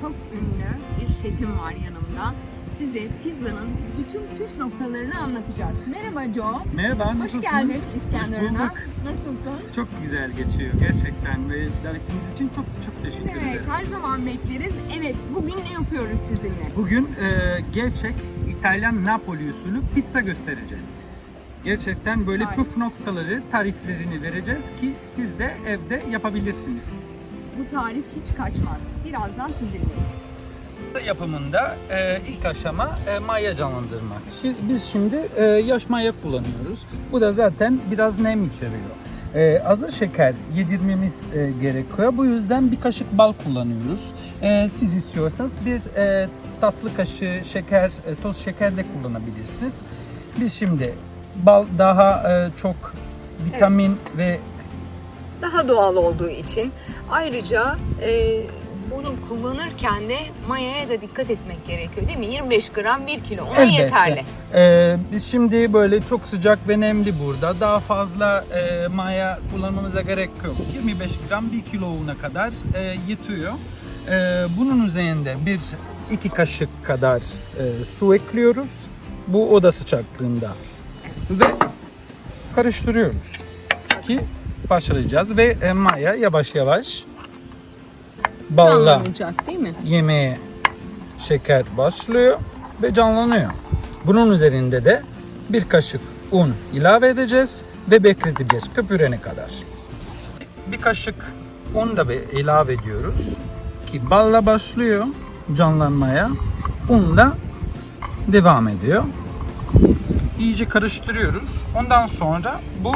çok ünlü bir şefim var yanımda. Size pizzanın bütün püf noktalarını anlatacağız. Merhaba Joe. Merhaba, Hoş nasılsınız? geldin Hoş İskenderun'a. bulduk. Nasılsın? Çok güzel geçiyor gerçekten ve davetiniz için çok çok teşekkür Evet, ederim. her zaman bekleriz. Evet, bugün ne yapıyoruz sizinle? Bugün e, gerçek İtalyan Napoli usulü pizza göstereceğiz. Gerçekten böyle Tarif. püf noktaları, tariflerini vereceğiz ki siz de evde yapabilirsiniz. Bu tarif hiç kaçmaz. Birazdan sizinleyiz. Yapımında e, ilk aşama e, maya canlandırmak. Şi- Biz şimdi e, yaş maya kullanıyoruz. Bu da zaten biraz nem içeriyor. E, azı şeker yedirmemiz e, gerekiyor. Bu yüzden bir kaşık bal kullanıyoruz. E, siz istiyorsanız bir e, tatlı kaşığı şeker, e, toz şeker de kullanabilirsiniz. Biz şimdi bal daha e, çok vitamin ve Daha doğal olduğu için ayrıca e, bunu kullanırken de mayaya da dikkat etmek gerekiyor değil mi? 25 gram 1 kilo ona Elbette. yeterli. Ee, biz şimdi böyle çok sıcak ve nemli burada. Daha fazla e, maya kullanmamıza gerek yok. 25 gram 1 kilona kadar e, yetiyor. E, bunun üzerinde bir iki kaşık kadar e, su ekliyoruz. Bu oda sıcaklığında. Ve karıştırıyoruz ki başlayacağız ve e, maya yavaş yavaş balla Canlanacak değil mi? yemeğe şeker başlıyor ve canlanıyor. Bunun üzerinde de bir kaşık un ilave edeceğiz ve bekleteceğiz köpürene kadar. Bir kaşık un da bir ilave ediyoruz ki balla başlıyor canlanmaya. Un da devam ediyor. İyice karıştırıyoruz. Ondan sonra bu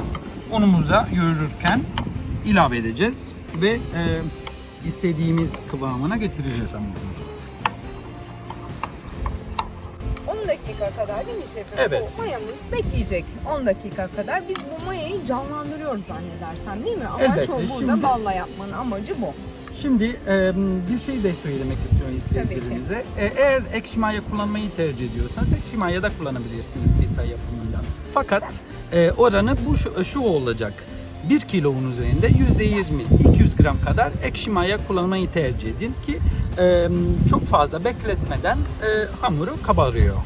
unumuza yoğururken ilave edeceğiz ve e, istediğimiz kıvamına getireceğiz hamurumuzu. 10 dakika kadar değil mi şefim? Evet. Bu mayamız bekleyecek 10 dakika kadar. Biz bu mayayı canlandırıyoruz zannedersem değil mi? Amaç Elbette, o burada şimdi- balla yapmanın amacı bu. Şimdi e, bir şey de söylemek istiyorum izleyicilerimize. E, eğer ekşi maya kullanmayı tercih ediyorsanız ekşi maya da kullanabilirsiniz pizza yapımında. Fakat e, oranı bu şu, şu olacak. 1 kilonun üzerinde %20, 200 gram kadar ekşi maya kullanmayı tercih edin ki e, çok fazla bekletmeden e, hamuru kabarıyor.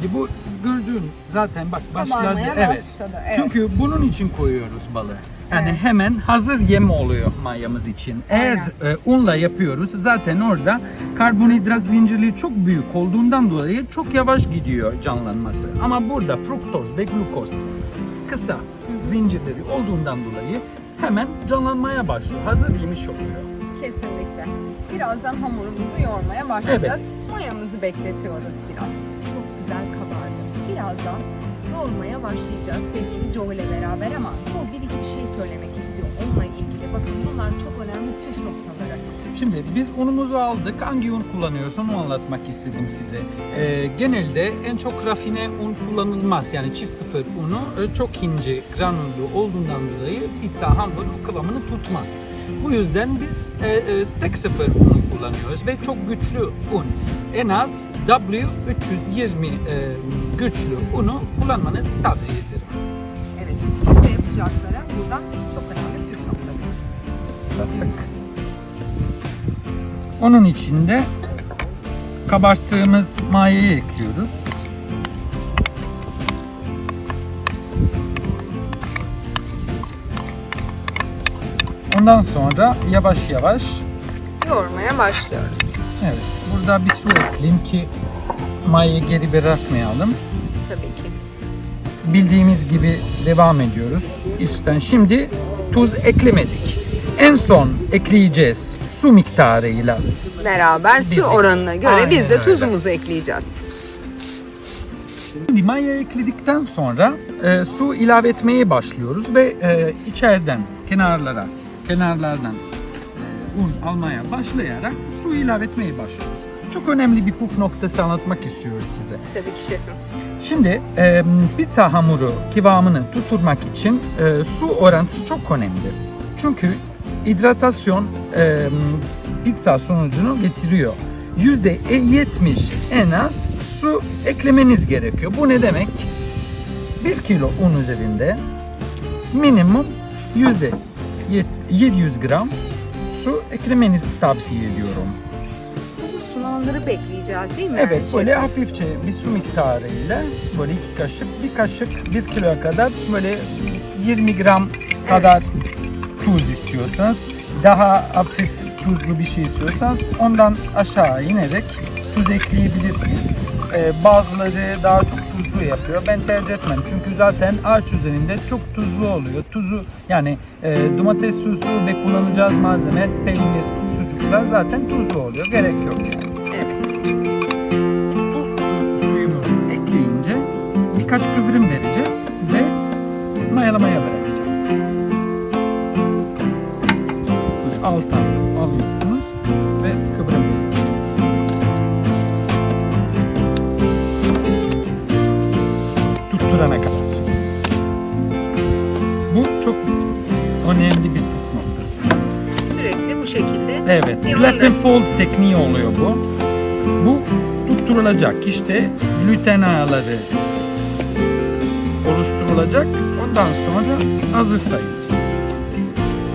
Şimdi bu gördüğün zaten bak başladı. Kabarmaya Evet. başladı. Evet. Çünkü bunun için koyuyoruz balı. Yani Evet. hemen hazır yem oluyor mayamız için. Eğer e, unla yapıyoruz zaten orada karbonhidrat zincirliği çok büyük olduğundan dolayı çok yavaş gidiyor canlanması. Ama burada fruktoz ve glukoz kısa zincirleri olduğundan dolayı hemen canlanmaya başlıyor. Hazır yemiş oluyor. Kesinlikle. Birazdan hamurumuzu yoğurmaya başlayacağız. Mayamızı bekletiyoruz biraz. Güzel kabardı. Birazdan yoğurmaya başlayacağız sevgili Joe ile beraber ama Joe bir iki bir şey söylemek istiyor onunla ilgili. Bakın bunlar çok önemli püf noktaları. Şimdi biz unumuzu aldık. Hangi un kullanıyoruz onu anlatmak istedim size. Ee, genelde en çok rafine un kullanılmaz. Yani çift sıfır unu e, çok ince granüllü olduğundan dolayı pizza hamuru kıvamını tutmaz. Bu yüzden biz e, e, tek sıfır unu kullanıyoruz ve çok güçlü un. En az W320 e, güçlü unu kullanmanızı tavsiye ederim. Evet, pizza yapacaklara buradan çok önemli püf noktası. Attık. Onun içinde kabarttığımız mayayı ekliyoruz. Ondan sonra yavaş yavaş Yoğurmaya başlıyoruz. evet burada bir su ekleyeyim ki mayayı geri bırakmayalım. Tabii ki. Bildiğimiz gibi devam ediyoruz. Üstten şimdi tuz eklemedik. En son ekleyeceğiz su miktarıyla. Beraber su Birlikte. oranına göre Aynen biz de öyle. tuzumuzu ekleyeceğiz. Şimdi maya ekledikten sonra e, su ilave etmeye başlıyoruz ve e, içeriden kenarlara kenarlardan e, un almaya başlayarak su ilave etmeye başlıyoruz. Çok önemli bir puf noktası anlatmak istiyoruz size. Tabii ki şefim. Şimdi e, pizza hamuru kıvamını tutturmak için e, su orantısı çok önemli. Çünkü hidratasyon e, pizza sonucunu getiriyor. %70 en az su eklemeniz gerekiyor. Bu ne demek? 1 kilo un üzerinde minimum 700 gram su eklemenizi tavsiye ediyorum. Kuzu sulanları bekleyeceğiz değil mi? Evet Şey- böyle hafifçe bir su miktarıyla böyle iki kaşık bir kaşık bir kiloya kadar böyle 20 gram kadar tuz istiyorsanız daha hafif tuzlu bir şey istiyorsanız ondan aşağı inerek tuz ekleyebilirsiniz. Ee, bazıları daha çok tuzlu yapıyor. Ben tercih etmem çünkü zaten ağaç üzerinde çok tuzlu oluyor. Tuzu yani e, domates sosu ve kullanacağız malzeme peynir, sucuklar zaten tuzlu oluyor. Gerek yok yani Evet. tuz suyumuzu ekleyince birkaç kıvrım vereceğiz ve mayalamaya bırakacağız. Böyle Evet, slap and fold tekniği oluyor bu. Bu tutturulacak işte gluten ağları oluşturulacak. Ondan sonra hazır sayılır.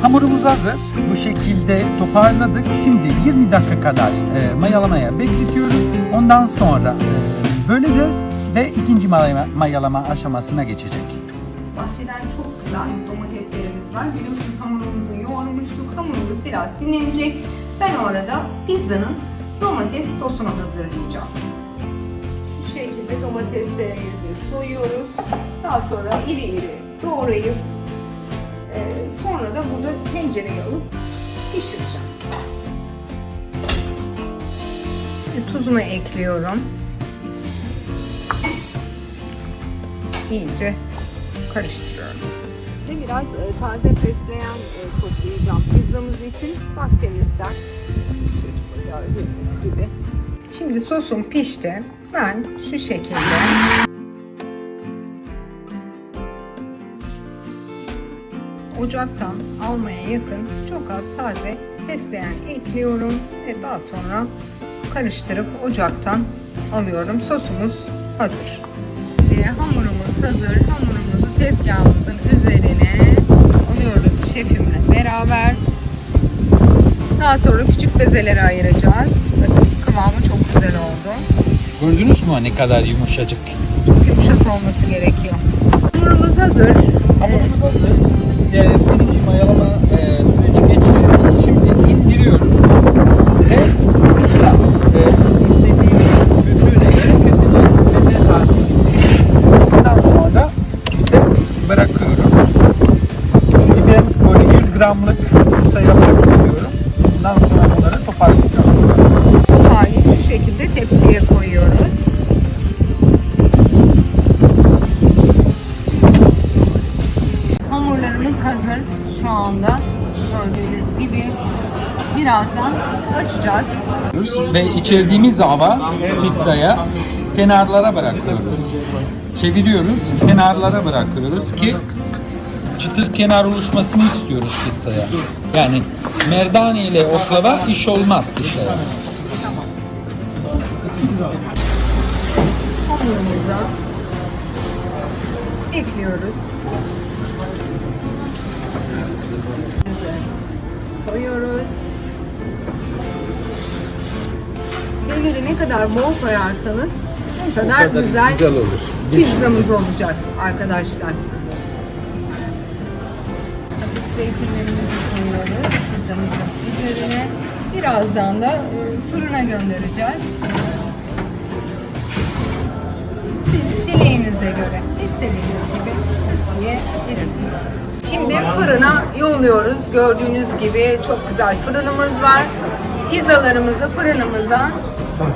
Hamurumuz hazır. Bu şekilde toparladık. Şimdi 20 dakika kadar e, mayalamaya bekletiyoruz. Ondan sonra e, böleceğiz ve ikinci mayalama, mayalama aşamasına geçecek. Bahçeden çok güzel domateslerimiz var. Biliyorsunuz hamurumuzu yoğurmuştuk. Hamurumuz biraz dinlenecek. Ben orada pizzanın domates sosunu hazırlayacağım. Şu şekilde domateslerimizi soyuyoruz. Daha sonra iri iri doğrayıp e, sonra da burada tencereye alıp pişireceğim. Şimdi Tuzumu ekliyorum. İyice karıştırıyorum. Ve biraz e, taze fesleğen e, toplayacağım pizzamız için bahçemizden. Şu şekilde gördüğünüz gibi. Şimdi sosum pişti. Ben şu şekilde ocaktan almaya yakın çok az taze fesleğen ekliyorum ve daha sonra karıştırıp ocaktan alıyorum. Sosumuz hazır. Ve hamurumuz hazır. Hamurumuzu tezgahımızın üzerine alıyoruz şefimle beraber. Daha sonra küçük bezelere ayıracağız. Bakın kıvamı çok güzel oldu. Gördünüz mü ne kadar yumuşacık? Çok yumuşak olması gerekiyor. Hamurumuz hazır. Yani birinci mayalama e, süreci geçti. Şimdi indiriyoruz. Ve pizza e, istediğimiz büyüklüğüne göre keseceğiz. Ve ne zaten Ondan sonra işte bırakıyoruz. Şimdi ben böyle 100 gramlık pizza yapmak istiyorum. Ondan sonra bunları toparlayacağım. Hali şu şekilde tepsiye koyuyoruz. Hamurlarımız hazır şu anda. Gördüğünüz gibi birazdan açacağız. Ve içerdiğimiz hava pizzaya kenarlara bırakıyoruz. Çeviriyoruz, kenarlara bırakıyoruz ki çıtır kenar oluşmasını istiyoruz pizzaya. Yani merdane ile oklava iş olmaz pizzaya. Hamurumuza ekliyoruz. Koyuyoruz. Peyniri ne kadar bol koyarsanız o kadar, güzel, olur. pizzamız olacak arkadaşlar. Zeytinlerimizi koyuyoruz pizzamızın üzerine. Birazdan da e, fırına göndereceğiz. Siz dileğinize göre istediğiniz gibi süsleyebilirsiniz. Şimdi fırına yolluyoruz. Gördüğünüz gibi çok güzel fırınımız var. Pizzalarımızı fırınımıza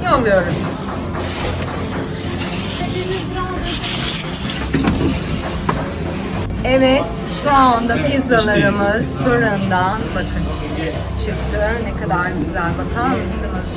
yolluyoruz. Evet, şu anda pizzalarımız fırından bakın çıktı. Ne kadar güzel bakar mısınız?